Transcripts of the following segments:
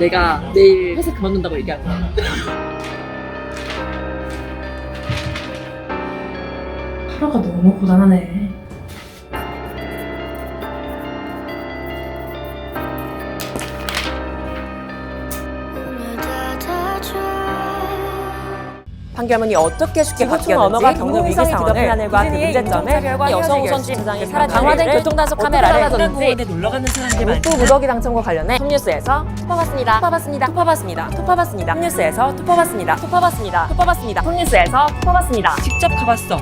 내가 내일 회사 그만둔다고 얘기할 거야. 하루가 너무 고단하네. 판결문이 어떻게 쉽게 바뀌었는지 상황을 파ner과 그 인종차별과 여성 결심, 주장이 사람들을 강화된 교통단속 카메라를 공원에 놀러 가는 사람들 무더기 당첨과 관련해 톱뉴스에서 토퍼봤습니다. 토퍼봤습니다. 토퍼봤습니다. 토퍼봤습니다. 톱뉴스에서 토퍼봤습니다. 토퍼봤습니다. 토퍼봤습니다. 톱뉴스에서 토퍼봤습니다. 직접 가봤어.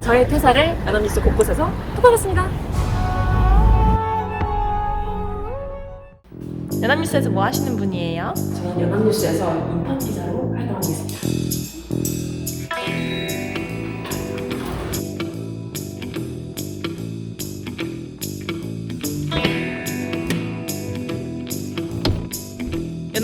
저의 퇴사를 연합뉴스 곳곳에서 토퍼봤습니다. 연합뉴스에서 뭐 하시는 분이에요? 저는 연합뉴스에서 인턴 기자로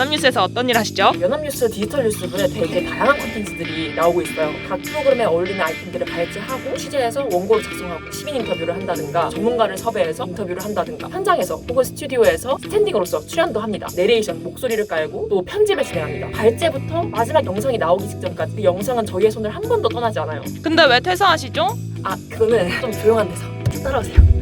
연합뉴스에서 어떤 일 하시죠? 연합뉴스 디지털 뉴스부에 되게 다양한 콘텐츠들이 나오고 있어요. 각 프로그램에 어울리는 아이템들을 발제하고 취재해서 원고를 작성하고 시민 인터뷰를 한다든가 전문가를 섭외해서 인터뷰를 한다든가 현장에서 혹은 스튜디오에서 스탠딩으로서 출연도 합니다. 내레이션, 목소리를 깔고 또 편집을 진행합니다. 발제부터 마지막 영상이 나오기 직전까지 그 영상은 저희의 손을 한 번도 떠나지 않아요. 근데 왜 퇴사하시죠? 아 그거는 좀 조용한 데서 따라오세요.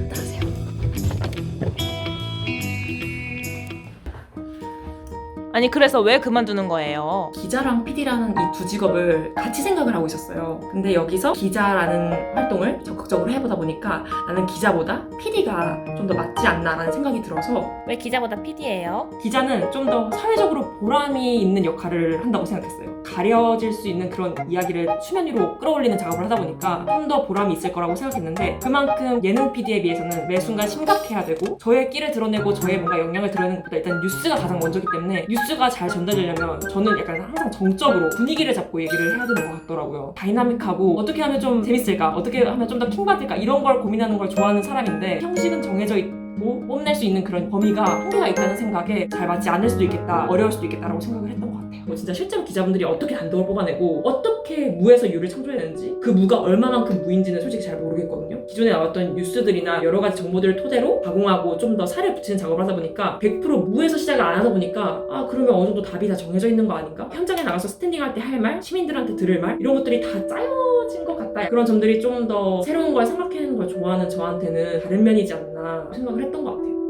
아니 그래서 왜 그만두는 거예요? 기자랑 PD라는 이 두 직업을 같이 생각을 하고 있었어요. 근데 여기서 기자라는 활동을 적극적으로 해보다 보니까 나는 기자보다 PD가 좀 더 맞지 않나라는 생각이 들어서 왜 기자보다 PD예요? 기자는 좀 더 사회적으로 보람이 있는 역할을 한다고 생각했어요. 가려질 수 있는 그런 이야기를 수면 위로 끌어올리는 작업을 하다 보니까 좀 더 보람이 있을 거라고 생각했는데 그만큼 예능 PD에 비해서는 매 순간 심각해야 되고 저의 끼를 드러내고 저의 뭔가 역량을 드러내는 것보다 일단 뉴스가 가장 먼저기 때문에 뉴스 가 잘 전달되려면 저는 약간 항상 정적으로 분위기를 잡고 얘기를 해야 되는 것 같더라고요. 다이나믹하고 어떻게 하면 좀 재밌을까? 어떻게 하면 좀 더 킹받을까? 이런 걸 고민하는 걸 좋아하는 사람인데 형식은 정해져 있 고 뽐낼 수 있는 그런 범위가 한계가 있다는 생각에 잘 맞지 않을 수도 있겠다, 어려울 수도 있겠다라고 생각을 했던 것 같아요. 뭐 진짜 실제로 기자분들이 어떻게 단독을 뽑아내고 어떻게 무에서 유를 창조해내는지 그 무가 얼마만큼 무인지는 솔직히 잘 모르겠거든요. 기존에 나왔던 뉴스들이나 여러 가지 정보들을 토대로 가공하고 좀 더 살을 붙이는 작업을 하다 보니까 100% 무에서 시작을 안 하다 보니까 아 그러면 어느 정도 답이 다 정해져 있는 거 아닌가? 현장에 나가서 스탠딩할 때 할 말, 시민들한테 들을 말 이런 것들이 다 짜여진 것 같다. 그런 점들이 좀 더 새로운 걸 생각해내는 걸 좋아하는 저한테는 다른 면이지 않나 생각을 했던 것 같아요.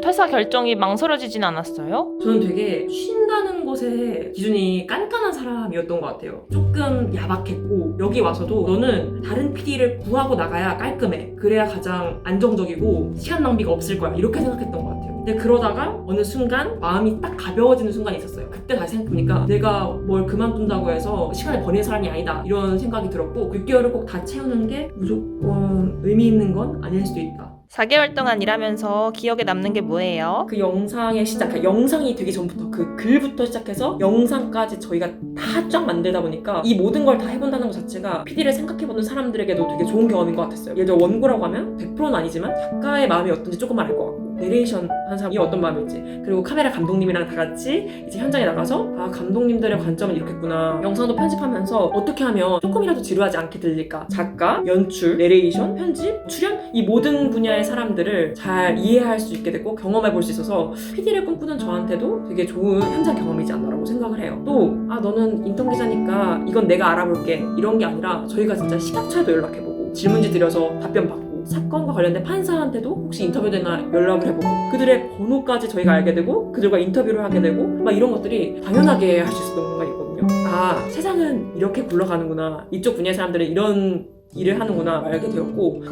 퇴사 결정이 망설여지진 않았어요? 저는 되게 쉰다는 것에 기준이 깐깐한 사람이었던 것 같아요. 조금 야박했고 여기 와서도 너는 다른 PD를 구하고 나가야 깔끔해. 그래야 가장 안정적이고 시간 낭비가 없을 거야. 이렇게 생각했던 것 같아요. 근데 그러다가 어느 순간 마음이 딱 가벼워지는 순간이 있었어요. 그때 다시 생각해보니까 내가 뭘 그만둔다고 해서 시간을 버리는 사람이 아니다. 이런 생각이 들었고 6개월을 꼭 다 채우는 게 무조건 의미 있는 건 아닐 수도 있다. 4개월 동안 일하면서 기억에 남는 게 뭐예요? 그 영상의 시작, 그러니까 영상이 되기 전부터 그 글부터 시작해서 영상까지 저희가 다 쫙 만들다 보니까 이 모든 걸 다 해본다는 것 자체가 PD를 생각해보는 사람들에게도 되게 좋은 경험인 것 같았어요. 예를 들어 원고라고 하면 100%는 아니지만 작가의 마음이 어떤지 조금만 알 것 같고 내레이션 한 사람이 어떤 마음일지 그리고 카메라 감독님이랑 다 같이 이제 현장에 나가서 아 감독님들의 관점은 이렇겠구나 영상도 편집하면서 어떻게 하면 조금이라도 지루하지 않게 들릴까 작가, 연출, 내레이션, 편집, 출연 이 모든 분야의 사람들을 잘 이해할 수 있게 되고 경험해 볼 수 있어서 PD를 꿈꾸는 저한테도 되게 좋은 현장 경험이지 않나라고 생각을 해요. 또, 아, 너는 인턴 기자니까 이건 내가 알아볼게. 이런 게 아니라 저희가 진짜 식약처에도 연락해보고 질문지 드려서 답변 받고 사건과 관련된 판사한테도 혹시 인터뷰 되나 연락을 해보고 그들의 번호까지 저희가 알게 되고 그들과 인터뷰를 하게 되고 막 이런 것들이 당연하게 할 수 있었던 공간이거든요. 아, 세상은 이렇게 굴러가는구나. 이쪽 분야의 사람들은 이런 일을 하는구나 알게 되었고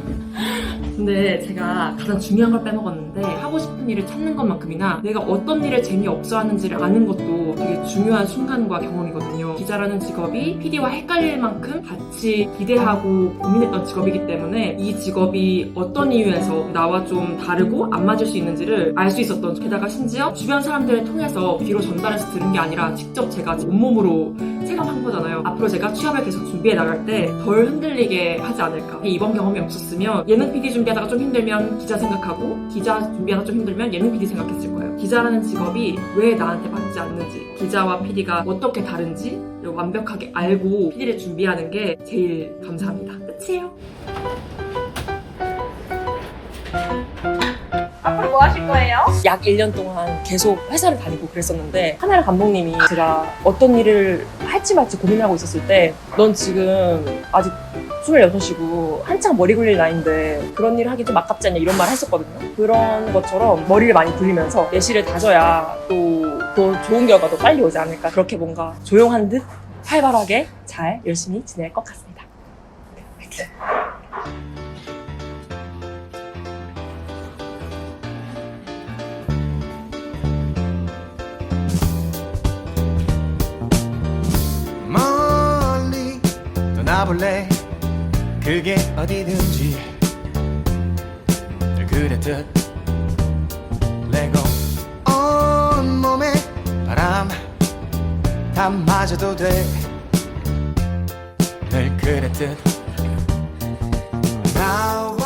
근데 제가 가장 중요한 걸 빼먹었는데 하고 싶은 일을 찾는 것만큼이나 내가 어떤 일을 재미없어 하는지를 아는 것도 되게 중요한 순간과 경험이거든요. 기자라는 직업이 PD와 헷갈릴 만큼 같이 기대하고 고민했던 직업이기 때문에 이 직업이 어떤 이유에서 나와 좀 다르고 안 맞을 수 있는지를 알 수 있었던 게다가 심지어 주변 사람들을 통해서 귀로 전달해서 들은 게 아니라 직접 제가 온몸으로 체감한 거잖아요. 앞으로 제가 취업을 계속 준비해 나갈 때 덜 흔들리게 하지 않을까. 이번 경험이 없었으면 예능 PD 준비 준비하다가 좀 힘들면 기자 생각하고 기자 준비하다가 좀 힘들면 예능 PD 생각했을 거예요. 기자라는 직업이 왜 나한테 맞지 않는지 기자와 PD가 어떻게 다른지 완벽하게 알고 PD를 준비하는 게 제일 감사합니다. 끝이에요. 앞으로 뭐 하실 거예요? 약 1년 동안 계속 회사를 다니고 그랬었는데 하나를 감독님이 제가 어떤 일을 할지 말지 고민하고 있었을 때 넌 지금 아직 26이고 한창 머리 굴릴 나이인데 그런 일을 하기 좀 아깝지 않냐 이런 말 했었거든요. 그런 것처럼 머리를 많이 굴리면서 내실을 다져야 또더 좋은 결과도 빨리 오지 않을까 그렇게 뭔가 조용한 듯 활발하게 잘 열심히 지낼 것 같습니다. 화이팅! 그게 어디든지 늘 그랬듯. 레고 온몸에 바람 다 맞아도 돼늘 그랬듯. 나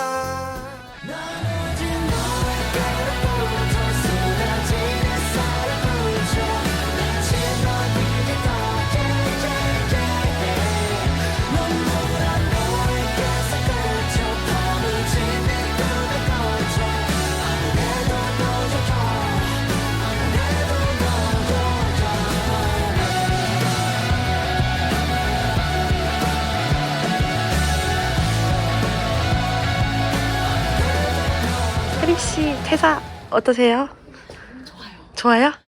씨 퇴사 어떠세요? 좋아요. 좋아요?